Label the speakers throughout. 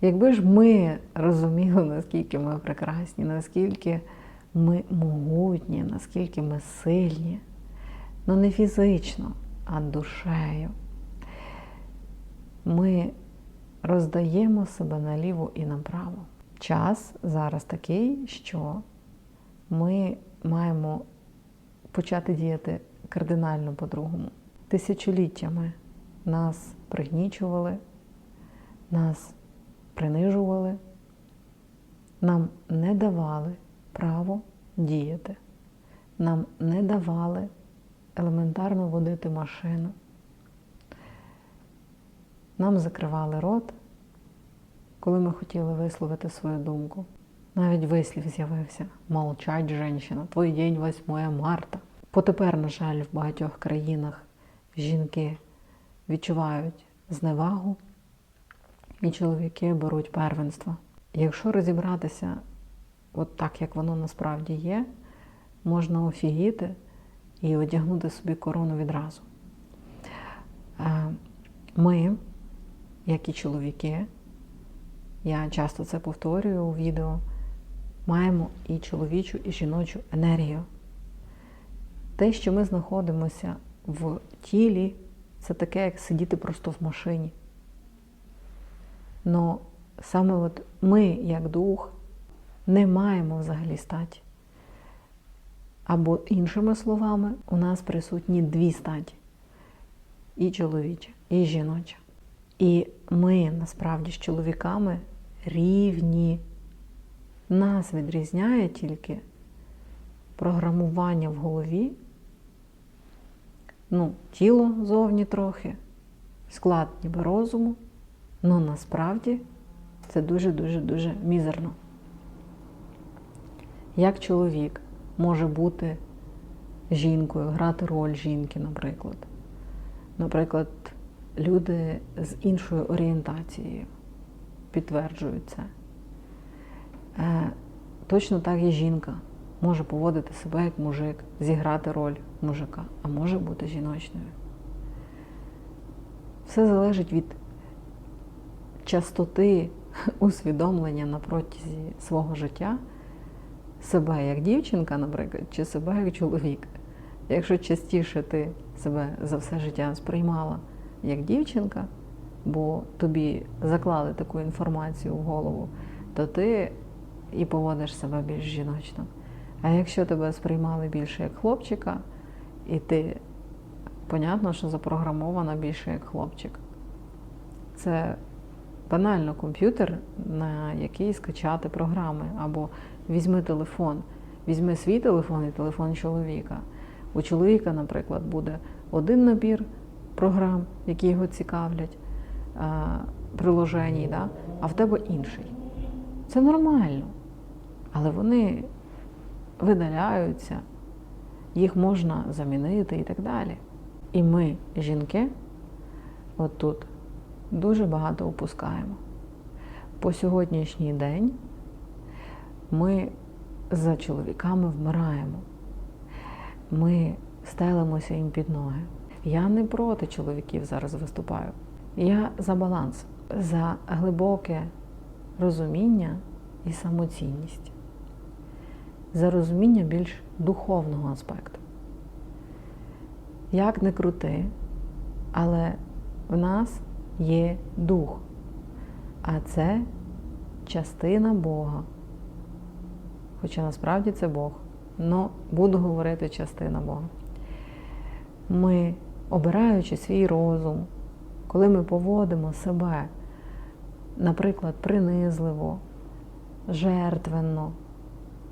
Speaker 1: Якби ж ми розуміли, наскільки ми прекрасні, наскільки ми могутні, наскільки ми сильні, ну не фізично, а душею, ми роздаємо себе наліво і направо. Час зараз такий, що ми маємо почати діяти кардинально по-другому. Тисячоліттями нас пригнічували, нас принижували, нам не давали право діяти, нам не давали елементарно водити машину. Нам закривали рот, коли ми хотіли висловити свою думку. Навіть вислів з'явився Молчать, женщина, твій день 8 марта. Потепер, на жаль, в багатьох країнах жінки відчувають зневагу, і чоловіки беруть первенство. Якщо розібратися от так, як воно насправді є, можна офігіти і одягнути собі корону відразу. Е, Ми, як і чоловіки, я часто це повторюю у відео, маємо і чоловічу, і жіночу енергію. Те, що ми знаходимося в тілі, це таке, як сидіти просто в машині. Но саме от ми, як дух, не маємо взагалі статі. Або, іншими словами, у нас присутні дві статі: і чоловіча, і жіноча. І ми насправді з чоловіками рівні. Нас відрізняє тільки програмування в голові, ну, тіло зовні трохи, склад ніби розуму, але насправді це дуже-дуже-дуже мізерно. Як чоловік може бути жінкою, грати роль жінки, наприклад. Наприклад, люди з іншою орієнтацією підтверджують це. Е, Точно так і жінка може поводити себе як мужик, зіграти роль мужика, а може бути жіночною. Все залежить від частоти усвідомлення на протязі свого життя себе як дівчинка, наприклад, чи себе як чоловік. Якщо частіше ти себе за все життя сприймала як дівчинка, бо тобі заклали таку інформацію в голову, то ти і поводиш себе більш жіночно. А якщо тебе сприймали більше як хлопчика, і ти, понятно, що запрограмована більше як хлопчик. Це банально комп'ютер, на який скачати програми. Або візьми телефон, візьми свій телефон і телефон чоловіка. У чоловіка, наприклад, буде один набір програм, які його цікавлять, приложеній, да? а в тебе інший. Це нормально. Але вони видаляються, їх можна замінити і так далі. І ми, жінки, отут дуже багато опускаємо. По сьогоднішній день ми за чоловіками вмираємо. Ми стелимося їм під ноги. Я не проти чоловіків зараз виступаю. Я за баланс, за глибоке розуміння і самоцінність, за розуміння більш духовного аспекту. Як не крути, але в нас є дух, а це частина Бога. Хоча насправді це Бог. Но буду говорити частина Бога. Ми, обираючи свій розум, коли ми поводимо себе, наприклад, принизливо, жертвенно,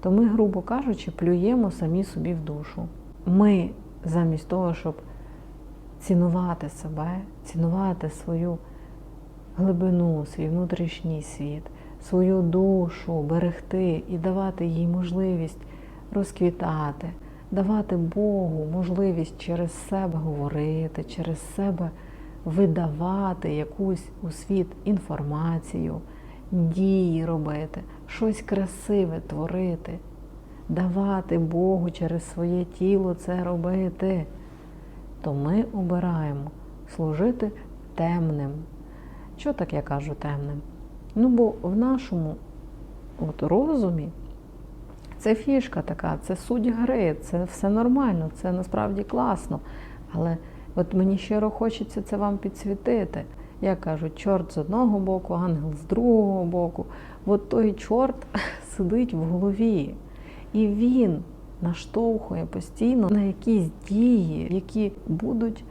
Speaker 1: то ми, грубо кажучи, плюємо самі собі в душу. Ми, замість того, щоб цінувати себе, цінувати свою глибину, свій внутрішній світ, свою душу, берегти і давати їй можливість розквітати, давати Богу можливість через себе говорити, через себе видавати якусь у світ інформацію, дії робити, щось красиве творити, давати Богу через своє тіло це робити, то ми обираємо служити темним. Що так я кажу темним? Ну, бо в нашому от, розумі це фішка така, це суть гри, це все нормально, це насправді класно. Але от мені щиро хочеться це вам підсвітити. Як кажуть, чорт з одного боку, ангел з другого боку. От той чорт сидить в голові. І він наштовхує постійно на якісь дії, які будуть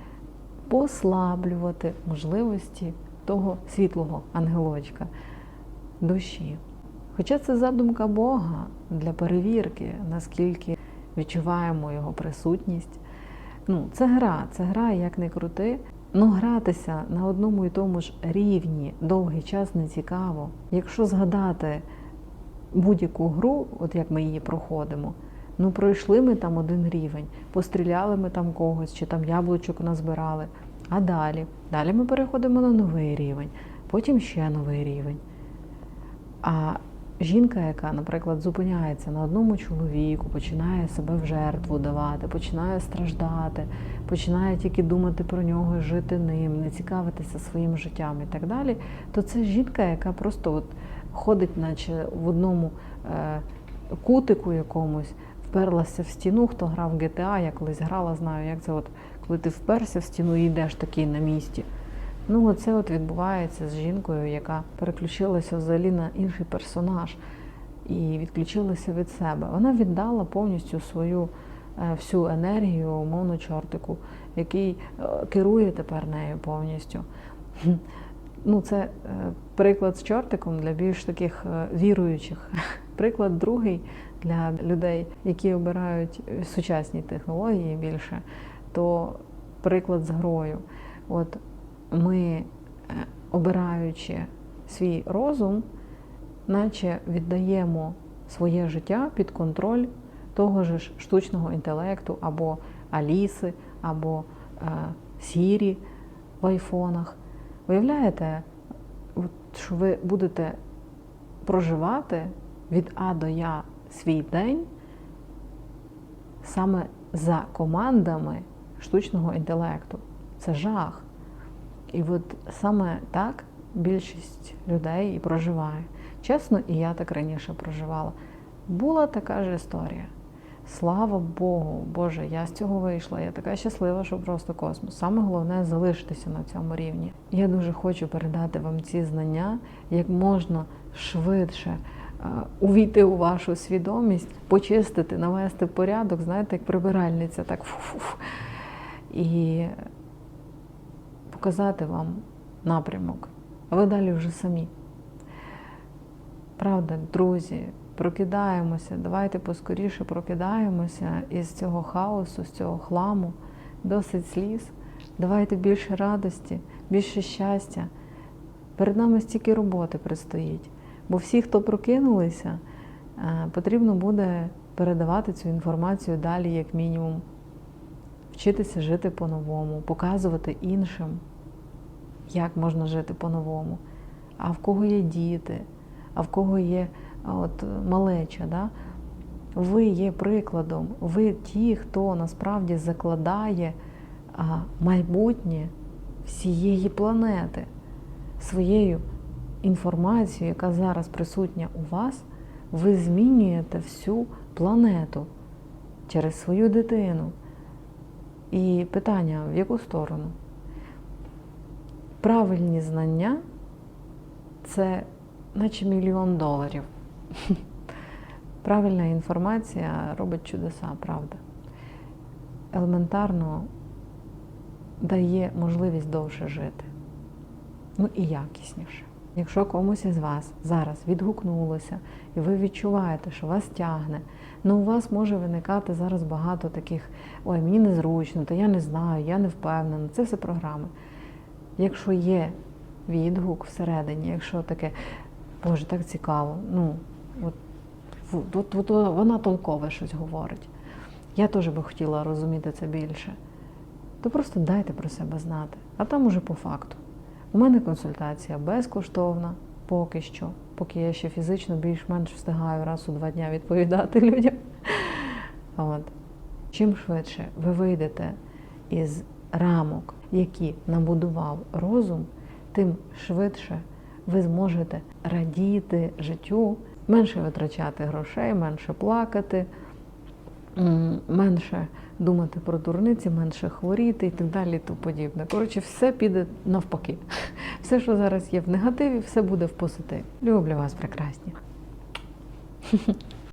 Speaker 1: послаблювати можливості того світлого ангелочка душі. Хоча це задумка Бога для перевірки, наскільки відчуваємо його присутність. Ну, це гра, це гра, як не крути. Ну, гратися на одному і тому ж рівні довгий час не цікаво. Якщо згадати будь-яку гру, от як ми її проходимо, ну пройшли ми там один рівень, постріляли ми там когось, чи там яблучок назбирали. А далі? Далі ми переходимо на новий рівень, потім ще новий рівень. А жінка, яка, наприклад, зупиняється на одному чоловіку, починає себе в жертву давати, починає страждати, починає тільки думати про нього, жити ним, не цікавитися своїм життям і так далі, то це жінка, яка просто от ходить, наче в одному е, кутику якомусь, вперлася в стіну, хто грав в GTA, я колись грала, знаю, як це от, коли ти вперся в стіну і йдеш такий на місці. Ну, оце от відбувається з жінкою, яка переключилася взагалі на інший персонаж і відключилася від себе. Вона віддала повністю свою е, всю енергію умовно чортику, який е, керує тепер нею повністю. Ну, це е, приклад з чортиком для більш таких віруючих. Приклад другий для людей, які обирають сучасні технології більше, то приклад з грою. От ми, е, обираючи свій розум, наче віддаємо своє життя під контроль того ж штучного інтелекту або Аліси, або е, Сірі в айфонах. Виявляєте, що ви будете проживати від А до Я свій день саме за командами штучного інтелекту. Це жах. І от саме так більшість людей і проживає. Чесно, і я так раніше проживала. Була така ж історія. Слава Богу, Боже, я з цього вийшла. Я така щаслива, що просто космос. Саме головне залишитися на цьому рівні. Я дуже хочу передати вам ці знання як можна швидше увійти у вашу свідомість, почистити, навести порядок, знаєте, як прибиральниця, так фу-фу. І показати вам напрямок. А ви далі вже самі. Правда, друзі, прокидаємося, давайте поскоріше прокидаємося із цього хаосу, з цього хламу, досить сліз. Давайте більше радості, більше щастя. Перед нами стільки роботи предстоїть. Бо всі, хто прокинулися, е, потрібно буде передавати цю інформацію далі, як мінімум, вчитися жити по-новому, показувати іншим, як можна жити по-новому. А в кого є діти, а в кого є от, малеча. Да? Ви є прикладом, ви ті, хто насправді закладає майбутнє всієї планети своєю інформацією, яка зараз присутня у вас, ви змінюєте всю планету через свою дитину. І питання, в яку сторону? Правильні знання це наче мільйон доларів. Правильна інформація робить чудеса, правда. Елементарно дає можливість довше жити. Ну і якісніше. Якщо комусь із вас зараз відгукнулося, і ви відчуваєте, що вас тягне, ну у вас може виникати зараз багато таких, ой, мені незручно, то я не знаю, я не впевнена. Це все програми. Якщо є відгук всередині, якщо таке, Боже, так цікаво, ну, от, от, от, от вона толкове щось говорить. Я теж би хотіла розуміти це більше. То просто дайте про себе знати, а там уже по факту. У мене консультація безкоштовна поки що, поки я ще фізично більш-менш встигаю раз у два дня відповідати людям. От. Чим швидше ви вийдете із рамок, які набудував розум, тим швидше ви зможете радіти життю, менше витрачати грошей, менше плакати, менше думати про дурниці, менше хворіти і так далі, тому подібне. Коротше, все піде навпаки. Все, що зараз є в негативі, все буде в позитиві. Люблю вас, прекрасні.